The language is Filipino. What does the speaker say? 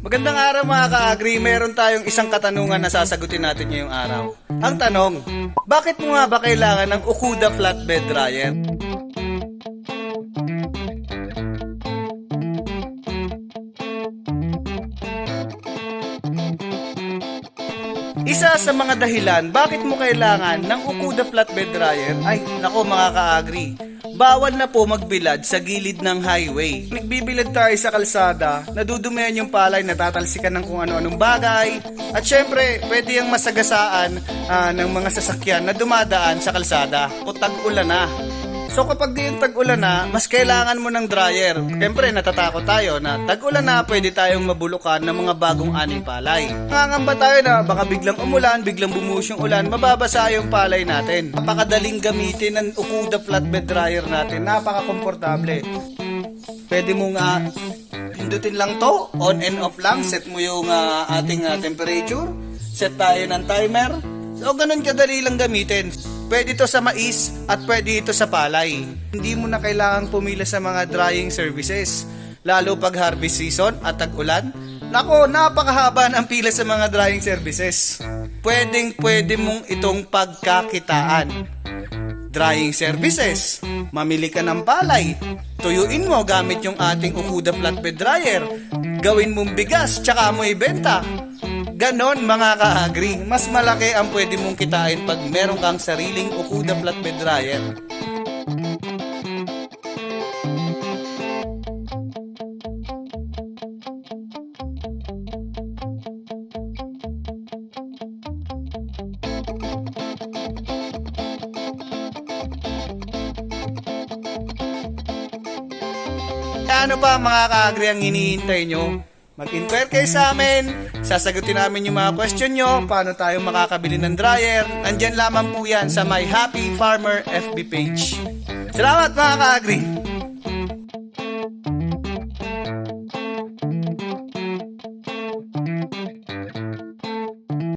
Magandang araw mga ka-agri. Meron tayong isang katanungan na sasagutin natin ngayong araw. Ang tanong, bakit mo nga ba kailangan ng Okuda flatbed dryer? Isa sa mga dahilan bakit mo kailangan ng Okuda flatbed dryer ay nako mga ka-agri. Bawal na po magbilad sa gilid ng highway. Nagbibilad tayo sa kalsada, nadudumihan yung palay, natatalsikan ng kung ano-anong bagay. At syempre, pwede yung masagasaan ah, ng mga sasakyan na dumadaan sa kalsada o tag-ulan na. So kapag di yung tag-ulan na, mas kailangan mo ng dryer. Siyempre, natatakot tayo na tag-ulan na, pwede tayong mabulukan ng mga bagong aning palay. Nangangamba tayo na baka biglang umulan, biglang bumuhos yung ulan, mababasa yung palay natin. Napakadaling gamitin ng Okuda flatbed dryer natin. Napaka-komportable. Pwede mo nga pindutin lang to, on and off lang, set mo yung ah, ating ah, temperature, set tayo ng timer. So, ganun kadali lang gamitin. Pwede ito sa mais at pwede ito sa palay. Hindi mo na kailangang pumila sa mga drying services. Lalo pag harvest season at tag-ulan. Nako, napakahaba ng pila sa mga drying services. Pwedeng pwede mong itong pagkakitaan drying services. Mamili ka ng palay. Tuyuin mo gamit yung ating Ukuda flatbed dryer. Gawin mong bigas, tsaka mo ibenta. Ganon mga ka-agri, mas malaki ang pwede mong kitain pag meron kang sariling Ukuda flatbed dryer. Ano pa mga ka-agri ang hinihintay nyo? Mag-inquire kayo sa amin, sasagutin namin yung mga question nyo, paano tayo makakabili ng dryer. Nandyan lamang po yan sa My Happy Farmer FB page. Salamat mga ka-agri!